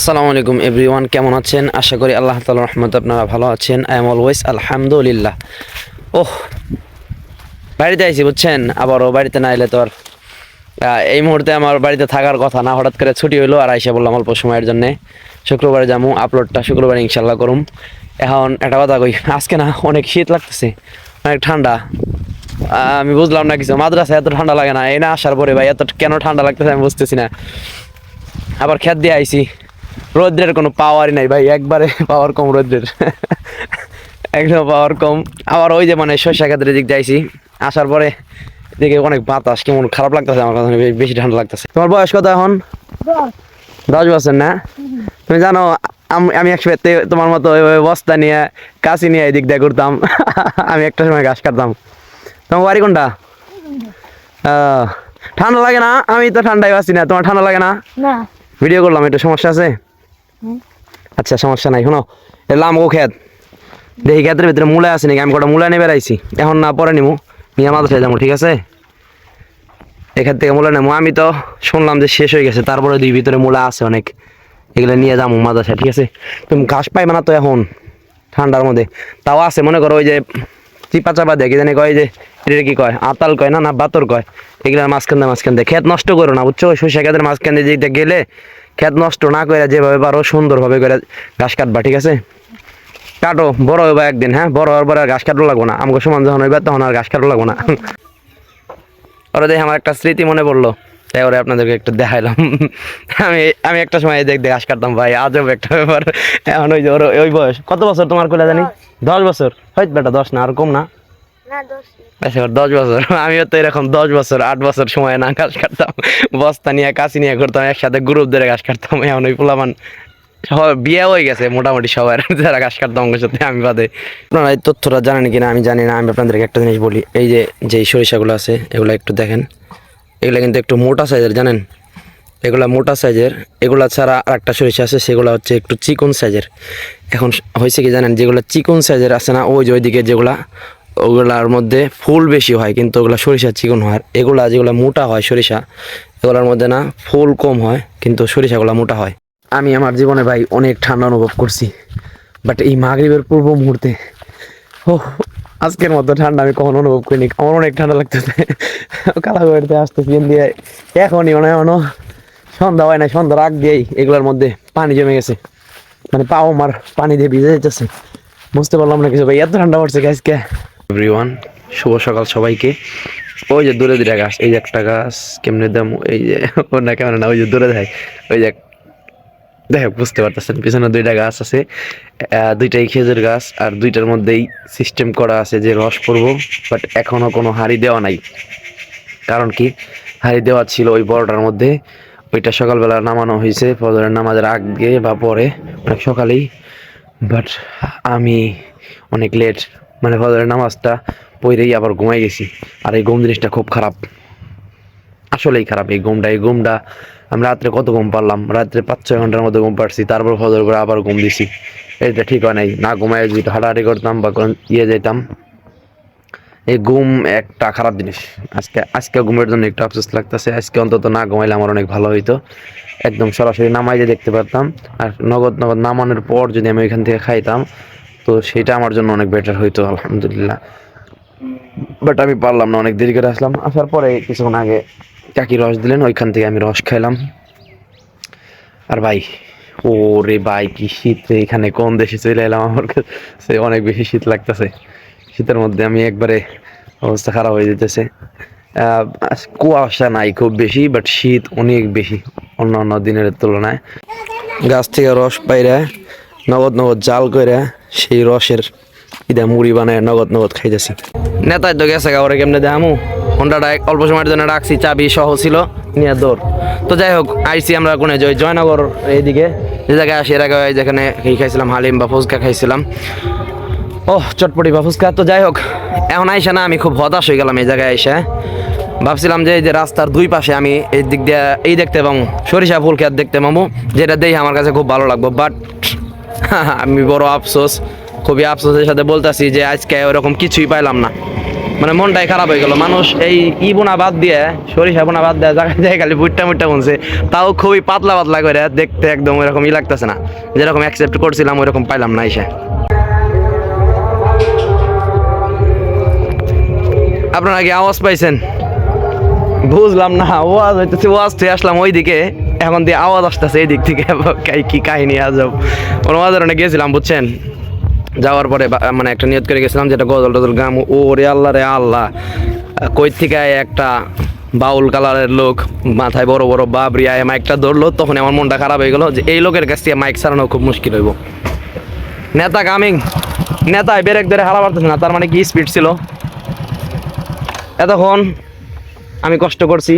আসসালামু আলাইকুম এভরিওয়ান, কেমন আছেন? আশা করি আল্লাহ তালা রহমত আপনারা ভালো আছেন। আই এম অলওয়েজ আলহামদুলিল্লাহ। ওহ, বাড়িতে আইছি বুঝছেন? আবারও বাড়িতে না এলে তো আর এই মুহূর্তে আমার বাড়িতে থাকার কথা না, হঠাৎ করে ছুটি হইল আর আইসা বললাম অল্প সময়ের জন্য। শুক্রবারে যাব আপলোডটা শুক্রবারে ইনশাল্লাহ করুম। এখন একটা কথা কই, আজকে না অনেক শীত লাগতেছে, অনেক ঠান্ডা। আমি বুঝলাম না কিছু মাদ্রাসা এত ঠান্ডা লাগে না, এই না আসার পরে ভাই, এত কেন ঠান্ডা লাগতেছে আমি বুঝতেছি না। আবার খেত দিয়ে আইছি। রৌদ্রের কোনো পাওয়ারই নাই ভাই একবারে পাওয়ার কম রৌদ্রের। একদম পাওয়ার কম। আবার ওই যে মানে শস্য ক্ষেত্রে দিক যাইছি আসার পরে দেখে অনেক বাতাস কেমন খারাপ লাগতেছে আমার কথা বেশি ঠান্ডা লাগতেছে। তোমার বয়স কত এখন? দশ। বছর না? তুমি জানো আম- আমি একসময় তে- তোমার মতো ওইভাবে বস্তা নিয়ে কাশি নিয়ে এদিক দিয়ে ঘুরতাম। আমি একটা সময় ঘাস কাটতাম। তোমার বাড়ি কোনটা? আহ, ঠান্ডা লাগে না? আমি তো ঠান্ডায় আছি না। তোমার ঠান্ডা লাগে না? ভিডিও করলাম একটু সমস্যা আছে। আচ্ছা সমস্যা নাই, শোনো। এলাম ও খেত। দেখি ক্ষেতের ভিতরে মূলা আছে নাকি? আমি কটা মূলা নিয়ে বেড়াইছি। এখন না, পরে নিমু। নিয়ে মাদ্রাসায় যাব, ঠিক আছে? এখান থেকে মূলা নেব। আমি তো শুনলাম যে শেষ হয়ে গেছে, তারপরে দুই ভিতরে মূলা আছে অনেক। এগুলো নিয়ে যাব মাদ্রাসায় ঠিক আছে? তুমি ঘাস পাইবে না তো এখন, ঠান্ডার মধ্যে। তাও আছে, মনে করো ওই যে চিপা চাপা দেখি জানি কয় যে এটা কি কয়? আতাল কয় না না, বাতর কয়? এগুলার মাঝখান দিয়ে মাঝখান দিয়ে। ক্ষেত নষ্ট করো না, বুঝছ? সরিষা ক্ষেতের মাঝখান দিয়ে যেতে গেলে ক্ষেত নষ্ট না করে যেভাবে পারো সুন্দরভাবে করে ঘাস কাটবা ঠিক আছে? কাটো বড় হইবা একদিন হ্যাঁ? বড় হওয়ার পরে আর ঘাস কাটো লাগবো না। আমাকে সমান যখন হইবা তখন আর ঘাস কাটো লাগবো না। ওরা দেখে আমার একটা স্মৃতি মনে পড়ল। তাই ওরা আপনাদেরকে একটু দেখাইলাম। আমি আমি একটা সময় দেখ দেখ ঘাস কাটতাম ভাই আজব একটা ব্যাপার। এখন ওই যে ওর ওই বয়স। কত বছর তোমার কোলে জানি? দশ। বছর। হয়তো বেটা দশ না আর কম না। দশ বছর। আমিও তো এরকম দশ বছর, আট বছর সময় না ঘাস কাটতাম বস্তা নিয়ে কাশি নিয়ে করতাম একসাথে গ্রুপ ধরে ঘাস কাটতাম এখন ওই পোলামান বিয়ে হয়ে গেছে, মোটামুটি সবার যারা ঘাস কাটতাম আমার সাথে, আমি বাদে। আপনারা এই তথ্যটা জানেন কিনা, আমি জানি না। আমি আপনাদেরকে একটা জিনিস বলি। এই যে যেই সরিষাগুলো আছে, এগুলো একটু দেখেন। এগুলো কিন্তু একটু মোটা সাইজের, জানেন? এগুলা মোটা সাইজের, এগুলা ছাড়া আর একটা সরিষা আছে, সেগুলো হচ্ছে একটু চিকন সাইজের। এখন হয়েছে কি জানেন, যেগুলো চিকন সাইজের আছে না, ওই যে ওইদিকে যেগুলা ওগুলার মধ্যে ফুল বেশি হয়, কিন্তু ওগুলা সরিষা চিকন হয়। এগুলা যেগুলো মোটা হয় সরিষা, এগুলোর মধ্যে না ফুল কম হয়, কিন্তু সরিষাগুলো মোটা হয়। আমি আমার জীবনে ভাই অনেক ঠান্ডা অনুভব করছি বাট এই মাগরিবের পূর্ব মুহূর্তে ও আজকের মতো ঠান্ডা আমি কখনো অনুভব করিনি। আমার অনেক ঠান্ডা লাগতেছে। কালা বাড়িতে আসতে পিন দিয়ে এখনই মানে এখনও সন্ধ্যা হয় না সন্ধ্যা রাগ দিয়েই এগুলোর মধ্যে পানি জমে গেছে। মানে পাও আমার পানি দিয়ে ভিজে যেতেছে বুঝতে পারলাম না কিছু ভাই, এত ঠান্ডা পড়ছে গাছকে এভরিওয়ান, শুভ সকাল সবাইকে। ওই যে দূরে দূরে গাছ, এই যে একটা গাছ, কেমনে দাম, এই যে, ও না, কেমন না, ওই যে দূরে দেখায় ওই যে দেখো, বুঝতে পারতেছেন, পিছনে দুইটা গাছ আছে দুইটাই খেজুর গাছ, আর দুইটার মধ্যেই সিস্টেম করা আছে যে রস পড়ব বাট এখনও কোনো হাড়ি দেওয়া নাই। কারণ কি? হাড়ি দেওয়া ছিল ওই বড়টার মধ্যে, ওইটা সকালবেলা নামানো হয়েছে, ফজরের নামাজের আগে বা পরে, অনেক সকালেই বাট আমি অনেক লেট মানে ফজরের নামাজটা পড়েই আবার ঘুমাই গেছি। আর এই ঘুম জিনিসটা খুব খারাপ। আসলেই খারাপ এই ঘুমটা। এই ঘুমটা আমি রাত্রে কত ঘুম পারলাম? রাত্রে পাঁচ, ছয় ঘণ্টার মতো ঘুম পারছি। তারপর ফজর করে আবার ঘুম দিছি। এটা ঠিক হয় নাই। না ঘুমায় যদি হাঁটাহাঁটি করতাম বা ইয়ে যেতাম। এই ঘুম একটা খারাপ জিনিস। আজকে আজকে ঘুমের জন্য একটু আফসোস লাগতেছে। আজকে অন্তত না ঘুমাইলে আমার অনেক ভালো হইতো। একদম সরাসরি নামাই যে দেখতে পারতাম। আর নগদ নগদ নামানোর পর যদি আমি ওইখান থেকে খাইতাম তো সেটা আমার জন্য অনেক বেটার হইতো, আলহামদুলিল্লাহ। বাট আমি পারলাম না, অনেক দেরি করে আসলাম। আসার পরে কিছুক্ষণ আগে কাকি রস দিলেন, ওইখান থেকে আমি রস খাইলাম। আর ভাই ও রে ভাই, কি শীত এখানে কোন দেশে চলে এলাম আমার কাছে? অনেক বেশি শীত লাগতেছে। শীতের মধ্যে আমি একবারে অবস্থা খারাপ হয়ে যেতেছে। কুয়াশা নাই খুব বেশি বাট শীত অনেক বেশি অন্য অন্য দিনের তুলনায়। গাছ থেকে রস পাইরা নগদ নগদ জাল করে সেই রসের ইদা মুড়ি বানায় নগদ নগদ খাইতেছি। নেতাই তো গেছে গা কেমনে দেখামু? হোন্ডাটা অল্প সময়ের জন্য রাখছি, চাবি সহ ছিল, নিয়ে দৌড়। তো যাই হোক, আইসি আমরা কোনে জয় জয়নগর এইদিকে। যে জায়গায় আসি, এর আগে যেখানে এই খাইছিলাম, হালিম বা ফুচকা খাইছিলাম। ও চটপটি বা ফুচকা। তো যাই হোক, এখন আইসা না, আমি খুব হতাশ হয়ে গেলাম এই জায়গায় এসে ভাবছিলাম যে এই যে রাস্তার দুই পাশে আমি এই দিক দিয়ে এই দেখতে পাবো সরিষা ফুল খেত দেখতে পাবো যেটা দেখে আমার কাছে খুব ভালো লাগবো। বাট আমি বড় আফসোস, খুবই আফসোসের সাথে বলতেছি যে আজকে ওরকম কিছুই পাইলাম না। মানে মনটাই খারাপ হয়ে গেল। মানুষ এই ই বোনা বাদ দিয়ে, সরিষা বোনা বাদ দিয়ে জায়গায় জায়গায় খালি বুটটা মুটটা বুনছে, তাও খুবই পাতলা পাতলা করে দেখতে একদম ওইরকম ই লাগতেছে না। যেরকম অ্যাকসেপ্ট করছিলাম, ওইরকম পাইলাম না এসে। আপনারা কি আওয়াজ পাইছেন? বুঝলাম না ওয়াজ হইতেছে ওয়াজ থেকে আসলাম ওইদিকে। এখন দিয়ে আওয়াজ আসতেছে এই দিক থেকে কি কাহিনী আজব মাঝে গেছিলাম, বুঝছেন? যাওয়ার পরে মানে একটা নিয়ত করে গেছিলাম যেটা গজল টজল গাম। ও রে আল্লাহ রে আল্লাহ কই থেকে একটা বাউল কালারের লোক মাথায় বড় বড় বাবরি আয় মাইকটা ধরলো, তখন আমার মনটা খারাপ হয়ে গেলো যে এই লোকের কাছ থেকে মাইক সারানো খুব মুশকিল হইব। নেতা কামিং, নেতায় বেরেক ধরে হারা পারতেছে না, তার মানে কি স্পিড ছিল? এতক্ষণ আমি কষ্ট করছি।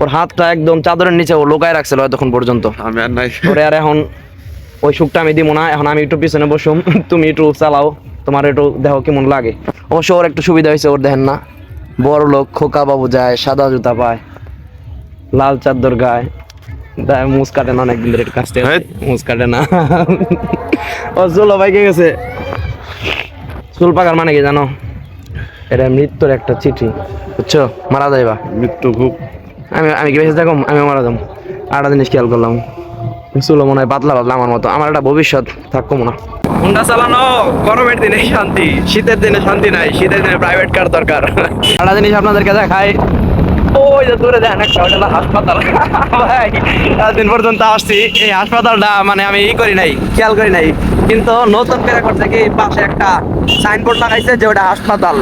ওর হাতটা একদম চাদরের নিচে ও লোকায় রাখছিল এতক্ষণ পর্যন্ত। আমি আর নাই। ওরে আর এখন ওই সুখটা আমি দিব না। এখন আমি একটু পিছনে বসুম। তুমি একটু চালাও। তোমার একটু দেখো কেমন লাগে। অবশ্য ওর একটু সুবিধা হয়েছে ওর দেখেন না। বড় লোক খোকা বাবু যায় সাদা জুতা পায় লাল চাদর গায়। মুস কাটে না অনেক দিন ধরে কাছ থেকে হেৎ। মুস কাটে না। ও চুল বাইকে গেছে। চুল পাকার মানে কি জানো? এটা মৃত্যুর একটা চিঠি বুঝছ? মারা যাইবা। মৃত্যু খুব আমি আমি কি বেঁচে থাকুম? আমি মারা যাব। আরেকটা জিনিস খেয়াল করলাম। চুলো মনে হয় পাতলা পাতলা আমার মতো। আমার একটা ভবিষ্যৎ থাকব না হুন্ডা চালানো গরমের দিনে শান্তি। শীতের দিনে শান্তি নাই শীতের দিনে প্রাইভেট কার দরকার। একটা জিনিস আপনাদেরকে দেখাই। ওই যে দূরে দেখেন একটা ওটা হাসপাতাল। ভাই এতদিন পর্যন্ত আসছি এই হাসপাতালটা মানে আমি ই করি নাই খেয়াল করি নাই। কিন্তু নতুন করে করছে কি পাশে একটা সাইনবোর্ড লাগাইছে যে ওটা হাসপাতাল।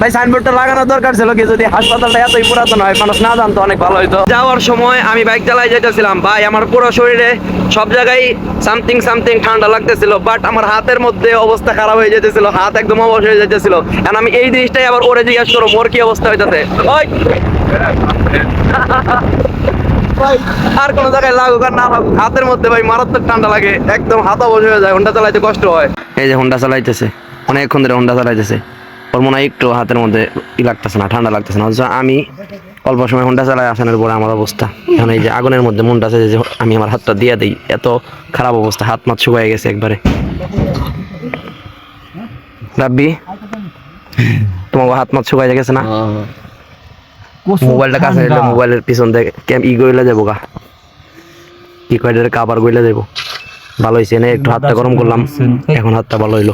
ভাই সাইনবোর্ডটা লাগানোর দরকার ছিল কি যদি হাসপাতালটা এতই পুরাতন হয়, মানুষ না জানতো, অনেক ভালো হইতো। যাওয়ার সময় আমি বাইক চালাই যেতেছিলাম ভাই, আমার পুরো শরীরে সব জায়গায় সামথিং সামথিং ঠান্ডা লাগতেছিল বাট আমার হাতের মধ্যে অবস্থা খারাপ হয়ে যেতেছিল হাত একদম অবশ হয়ে যেতেছিল কারণ আমি এই জিনিসটাই আবার ওরে জিজ্ঞেস করো, মোর কি অবস্থা হইতেছে? ওই! আর কোনো জায়গায় লাগুক আর না লাগুক, হাতের মধ্যে ভাই মারাত্মক ঠান্ডা লাগে, একদম হাত অবশ হয়ে যায় হোন্ডা চালাইতে কষ্ট হয়। এই যে হোন্ডা চালাইতেছে, অনেকক্ষণ ধরে হোন্ডা চালাইতেছে। ওর মনে হয় একটু হাতের মধ্যে ই লাগতেছে না ঠান্ডা লাগতেছে না। অথচ আমি অল্প সময় হোন্ডা চালাই আসানোর পরে আমার অবস্থা। এখন এই যে আগুনের মধ্যে মনটা আছে যে আমি আমার হাতটা দিয়ে দিই এত খারাপ অবস্থা হাত মাত শুকায় গেছে একবারে। রাব্বি তোমার হাত মাত শুকায় গেছে না? মোবাইলটা কাছে নিলে মোবাইলের পিছন থেকে ই গইলা যাব গা। কি কয়টার কাবার গইলা যাব। ভালো হয়েছে না একটু হাতটা গরম করলাম এখন হাতটা ভালো হইল।